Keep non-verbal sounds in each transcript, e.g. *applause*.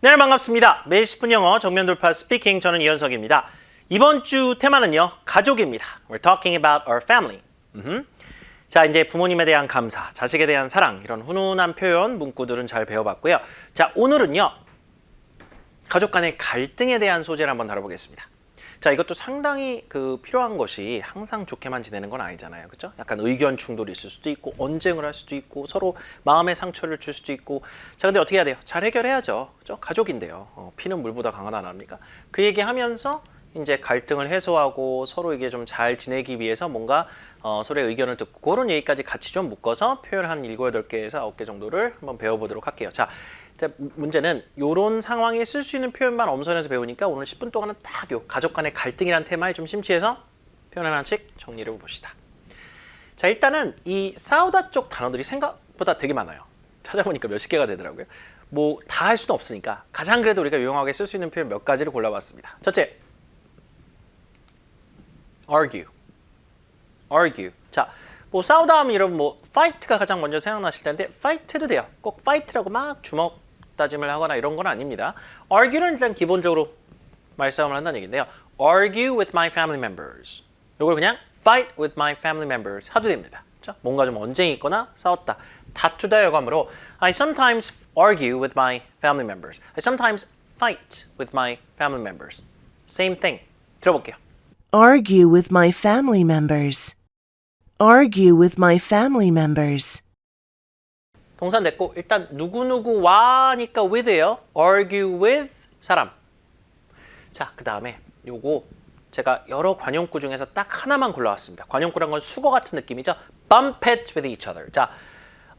네, 반갑습니다. 매일 10분 영어 정면 돌파 스피킹 저는 이현석입니다. 이번 주 테마는요, 가족입니다. We're talking about our family. 음흠. 자, 이제 부모님에 대한 감사, 자식에 대한 사랑, 이런 훈훈한 표현, 문구들은 잘 배워봤고요. 자, 오늘은요, 가족 간의 갈등에 대한 소재를 한번 다뤄보겠습니다. 자, 이것도 상당히 그 필요한 것이 항상 좋게만 지내는 건 아니잖아요. 그렇죠? 약간 의견 충돌이 있을 수도 있고 언쟁을 할 수도 있고 서로 마음의 상처를 줄 수도 있고 자, 근데 어떻게 해야 돼요? 잘 해결해야죠. 그렇죠? 가족인데요. 어, 피는 물보다 강하다 안 합니까? 그 얘기하면서 이제 갈등을 해소하고 서로 이게 좀 잘 지내기 위해서 뭔가 어, 서로의 의견을 듣고 그런 얘기까지 같이 좀 묶어서 표현 한 7, 8개에서 9개 정도를 한번 배워보도록 할게요. 자, 자, 문제는 이런 상황에 쓸 수 있는 표현만 엄선해서 배우니까 오늘 10분 동안은 딱 요 가족 간의 갈등이라는 테마에 좀 심취해서 표현 하나씩 정리를 해봅시다. 자, 일단은 이 싸우다 쪽 단어들이 생각보다 되게 많아요. 찾아보니까 몇십 개가 되더라고요. 뭐 다 할 수는 없으니까 가장 그래도 우리가 유용하게 쓸 수 있는 표현 몇 가지를 골라봤습니다. 첫째, argue. argue. 자, 뭐 싸우다 하면 여러분 뭐 fight가 가장 먼저 생각나실 텐데 fight도 돼요. 꼭 fight라고 막 주먹 다짐을 하거나 이런 건 아닙니다. argue는 일단 기본적으로 말싸움을 한다는 얘기인데요. argue with my family members. 이걸 그냥 fight with my family members 하도 됩니다. 그렇죠? 뭔가 좀 언쟁이 있거나 싸웠다. 다투다 여감으로 I sometimes argue with my family members. I sometimes fight with my family members. Same thing. 들어볼게요. Argue with my family members. Argue with my family members. 동사 됐고 일단 누구누구와니까 with예요. argue with 사람. 자, 그 다음에 요거 제가 여러 관용구 중에서 딱 하나만 골라왔습니다. 관용구란 건 수거 같은 느낌이죠. bump heads with each other. 자,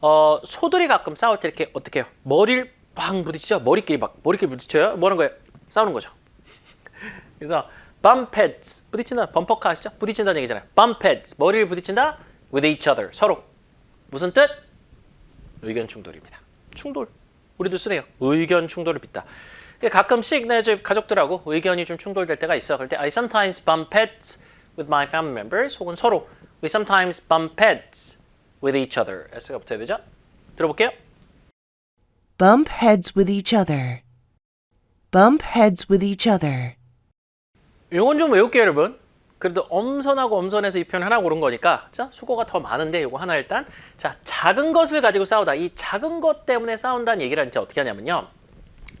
어, 소들이 가끔 싸울 때 이렇게 어떻게 해요? 머리를 막 부딪히죠? 머리끼리 막 머리끼리 부딪혀요? 뭐 하는 거예요? 싸우는 거죠. *laughs* 그래서 bump heads 부딪힌다 범퍼카 아시죠? 부딪힌다는 얘기잖아요. bump heads 머리를 부딪힌다 with each other 서로 무슨 뜻? 의견 충돌입니다. 충돌 우리도 쓰래요. 의견 충돌을 빚다. 가끔씩 내 집 가족들하고 의견이 좀 충돌될 때가 있어. 그럴 때 I sometimes bump heads with my family members 혹은 서로 we sometimes bump heads with each other. S가 붙어야 되죠? 들어볼게요. Bump heads with each other. Bump heads with each other. 이건 좀 외울게요, 여러분. 그래도 엄선하고 엄선해서 이 표현 하나 고른 거니까 자 수고가 더 많은데 이거 하나 일단 자 작은 것을 가지고 싸우다. 이 작은 것 때문에 싸운다는 얘기를 진짜 어떻게 하냐면요.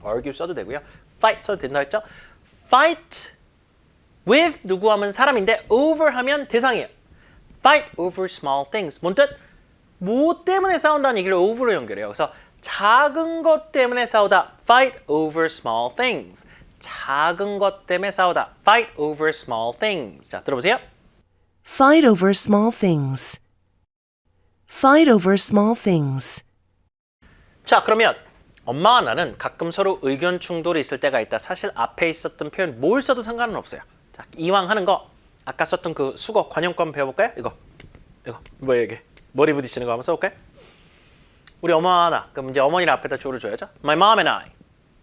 argue 써도 되고요. fight 써도 된다 했죠? fight with 누구 하면 사람인데 over 하면 대상이에요. fight over small things. 뭔 뜻? 뭐 때문에 싸운다는 얘기를 over로 연결해요. 그래서 작은 것 때문에 싸우다. fight over small things 작은 것 때문에 싸우다. Fight over small things. 자, 들어보세요. Fight over small things. Fight over small things. 자, 그러면 엄마와 나는 가끔 서로 의견 충돌이 있을 때가 있다. 사실 앞에 있었던 표현 뭘 써도 상관은 없어요. 자, 이왕 하는 거 아까 썼던 그 수거 관용권 배워볼까요? 이거, 이거 뭐예요 이게? 머리 부딪히는 거 한번 써볼까요? 우리 엄마와 나. 그럼 이제 어머니를 앞에다 주어를 줘야죠. My mom and I.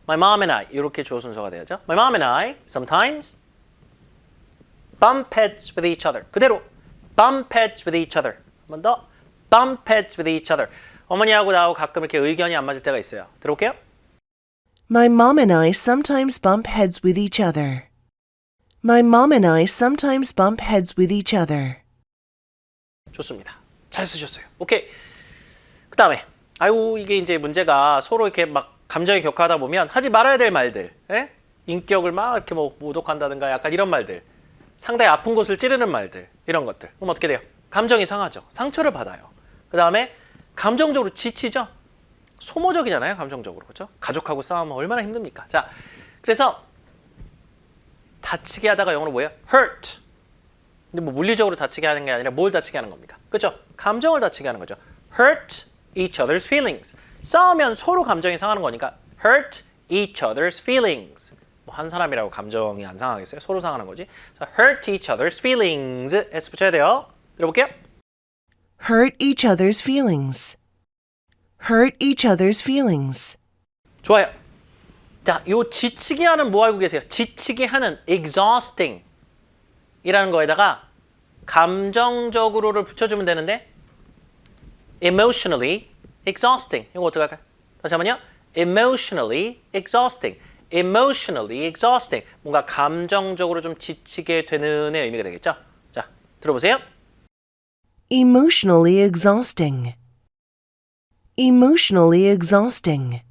My mom and I 이렇게 주어 순서가 돼야죠. My mom and I sometimes bump heads with each other. 그대로 bump heads with each other. 한 번 더 bump heads with each other. 어머니하고 나하고 가끔 이렇게 의견이 안 맞을 때가 있어요. 들어볼게요. My mom and I sometimes bump heads with each other. My mom and I sometimes bump heads with each other. 좋습니다. 잘 쓰셨어요. 오케이. 그 다음에 아유 이게 이제 문제가 서로 이렇게 막 감정이 격하다 보면 하지 말아야 될 말들, 예? 인격을 막 이렇게 뭐 모독한다든가 약간 이런 말들, 상당히 아픈 곳을 찌르는 말들 이런 것들. 그럼 어떻게 돼요? 감정이 상하죠. 상처를 받아요. 그 다음에 감정적으로 지치죠. 소모적이잖아요. 감정적으로 그렇죠? 가족하고 싸우면 얼마나 힘듭니까? 자, 그래서 다치게 하다가 영어로 뭐예요? hurt. 근데 뭐 물리적으로 다치게 하는 게 아니라 뭘 다치게 하는 겁니까? 그렇죠? 감정을 다치게 하는 거죠. hurt each other's feelings. 싸우면 서로 감정이 상하는 거니까 hurt each other's feelings. 뭐 한 사람이라고 감정이 안 상하겠어요? 서로 상하는 거지. 자, hurt each other's feelings. s 붙여야 돼요. 들어볼게요. Hurt each other's feelings. Hurt each other's feelings. 좋아요. 자, 요 지치게 하는 뭐 알고 계세요? 지치게 하는 exhausting 이라는 거에다가 감정적으로를 붙여주면 되는데 emotionally exhausting 이거 어떻게 할까요? 다시 한번요. emotionally exhausting. emotionally exhausting. 뭔가 감정적으로 좀 지치게 되는의 의미가 되겠죠? 자, 들어보세요. Emotionally exhausting. Emotionally exhausting.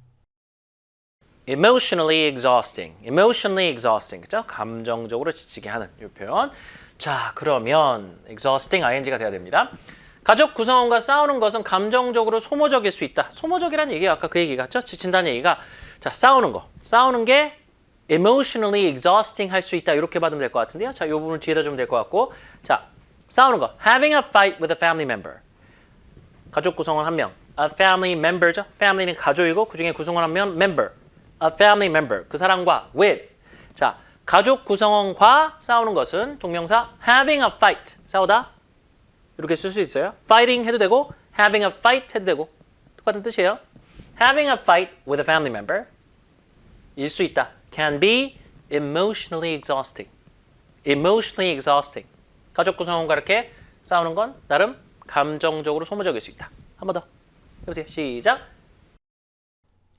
emotionally exhausting. emotionally exhausting. 그죠? 감정적으로 지치게 하는 이 표현. 자, 그러면 exhausting ing가 돼야 됩니다. 가족 구성원과 싸우는 것은 감정적으로 소모적일 수 있다. 소모적이라는 얘기가 아까 그 얘기 같죠? 지친다는 얘기가 자, 싸우는 거. 싸우는 게 emotionally exhausting 할 수 있다. 이렇게 받으면 될 것 같은데요. 자, 이 부분을 뒤에다 주면 될 것 같고. 자, 싸우는 거. having a fight with a family member. 가족 구성원 한 명. A family member죠. family는 가족이고 그중에 구성원 한 명 member. A family member. 그 사람과 with. 자, 가족 구성원과 싸우는 것은 동명사 having a fight. 싸우다. 이렇게 쓸 수 있어요. fighting 해도 되고 having a fight 해도 되고 똑같은 뜻이에요. having a fight with a family member 일 수 있다. can be emotionally exhausting. emotionally exhausting. 가족 구성원과 이렇게 싸우는 건 나름 감정적으로 소모적일 수 있다. 한 번 더 해보세요. 시작.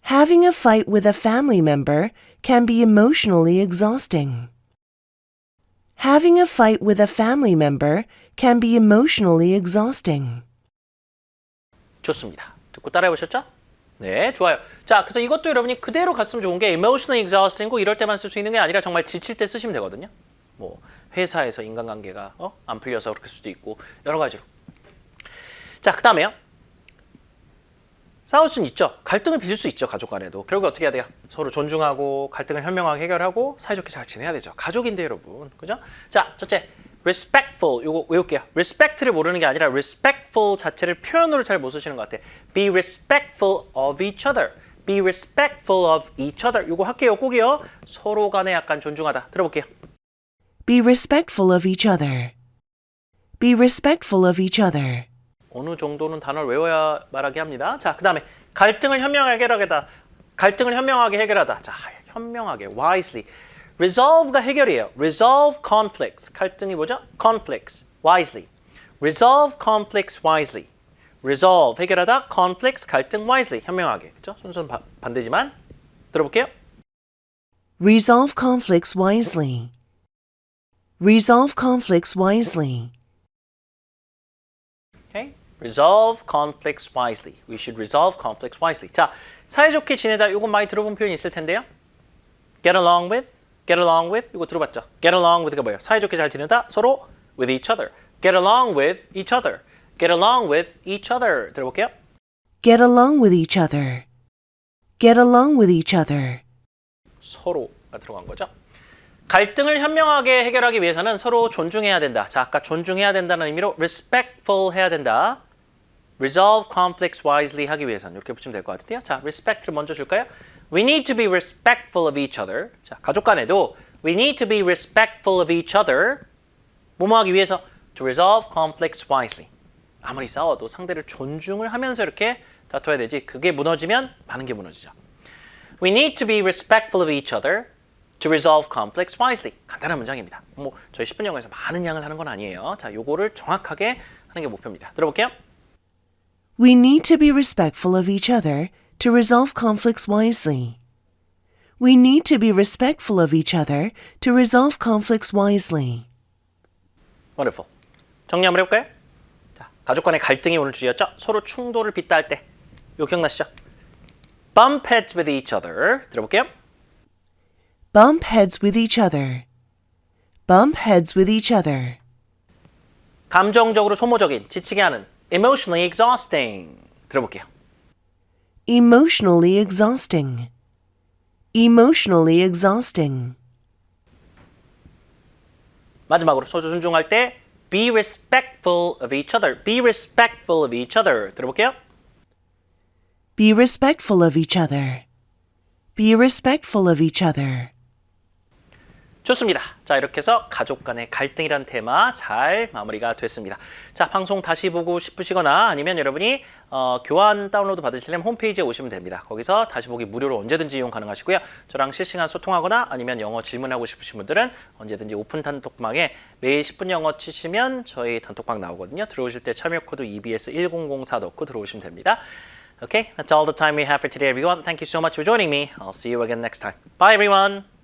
Having a fight with a family member can be emotionally exhausting. Having a fight with a family member can be emotionally exhausting. 좋습니다. 듣고 따라해 보셨죠? 네, 좋아요. 자, 그래서 이것도 여러분이 그대로 갔으면 좋은 게 emotionally exhausting고 이럴 때만 쓸 수 있는 게 아니라 정말 지칠 때 쓰시면 되거든요. 뭐 회사에서 인간관계가 어? 안 풀려서 그럴 수도 있고 여러 가지로. 자, 그다음에요. 싸울 수는 있죠. 갈등을 빚을 수 있죠. 가족 간에도. 결국 어떻게 해야 돼요? 서로 존중하고 갈등을 현명하게 해결하고 사이좋게 잘 지내야 되죠. 가족인데 여러분. 그죠? 자, 첫째. Respectful 요거 외울게요. respect를 모르는 게 아니라 respectful 자체를 표현으로 잘 못 쓰시는 것 같아. be respectful of each other. be respectful of each other. 요거 할게요. 꼭이요. 서로 간에 약간 존중하다. 들어볼게요. Be respectful of each other. Be respectful of each other. 어느 정도는 단어를 외워야 말하게 합니다. 자, 그다음에 갈등을 현명하게 해결하다. 갈등을 현명하게 해결하다. 자, 현명하게 wisely. resolve가 해결이에요. resolve conflicts. 갈등이 뭐죠? conflicts wisely. resolve conflicts wisely. resolve 해결하다 conflicts 갈등 wisely 현명하게. 그렇죠? 순서는 바- 반대지만 들어볼게요. Resolve conflicts wisely. Resolve conflicts wisely. Okay? Resolve conflicts wisely. We should resolve conflicts wisely. 자, 사이좋게 지내다. 이거 많이 들어본 표현이 있을 텐데요. Get along with, get along with. 이거 들어봤죠? Get along with가 뭐예요? 사이좋게 잘 지내다. 서로 with each other. Get along with each other. Get along with each other. 들어볼게요. Get along with each other. Get along with each other. 서로가 들어간 거죠. 갈등을 현명하게 해결하기 위해서는 서로 존중해야 된다. 자, 아까 존중해야 된다는 의미로 respectful 해야 된다. resolve conflicts wisely 하기 위해서는 이렇게 붙이면 될 것 같은데요. 자, respect를 먼저 줄까요? We need to be respectful of each other. 자, 가족 간에도 we need to be respectful of each other. 뭐뭐 하기 위해서 to resolve conflicts wisely. 아무리 싸워도 상대를 존중을 하면서 이렇게 다퉈야 되지. 그게 무너지면 많은 게 무너지죠. We need to be respectful of each other to resolve conflicts wisely. 간단한 문장입니다. 뭐 저희 10분 영어에서 많은 양을 하는 건 아니에요. 자, 요거를 정확하게 하는 게 목표입니다. 들어볼게요. We need to be respectful of each other to resolve conflicts wisely. We need to be respectful of each other to resolve conflicts wisely. Wonderful. 정리 한번 해볼까요? 자, 가족 간의 갈등이 오늘 주제였죠. 서로 충돌을 빚다 할 때. 요 기억나시죠? Bump heads with each other. 들어볼게요. Bump heads with each other. Bump heads with each other. 감정적으로 소모적인, 지치게 하는 emotionally exhausting. 들어볼게요. Emotionally exhausting. Emotionally exhausting. 마지막으로 서로 존중할 때 be respectful of each other. be respectful of each other. 들어볼게요. Be respectful of each other. Be respectful of each other. 좋습니다. 자, 이렇게 해서 가족 간의 갈등이란 테마 잘 마무리가 됐습니다. 자, 방송 다시 보고 싶으시거나 아니면 여러분이 어, 교환 다운로드 받으시려면 홈페이지에 오시면 됩니다. 거기서 다시 보기 무료로 언제든지 이용 가능하시고요. 저랑 실시간 소통하거나 아니면 영어 질문하고 싶으신 분들은 언제든지 오픈 단톡방에 매일 10분 영어 치시면 저희 단톡방 나오거든요. 들어오실 때 참여 코드 EBS1004 넣고 들어오시면 됩니다. Okay, that's all the time we have for today, everyone. Thank you so much for joining me. I'll see you again next time. Bye, everyone.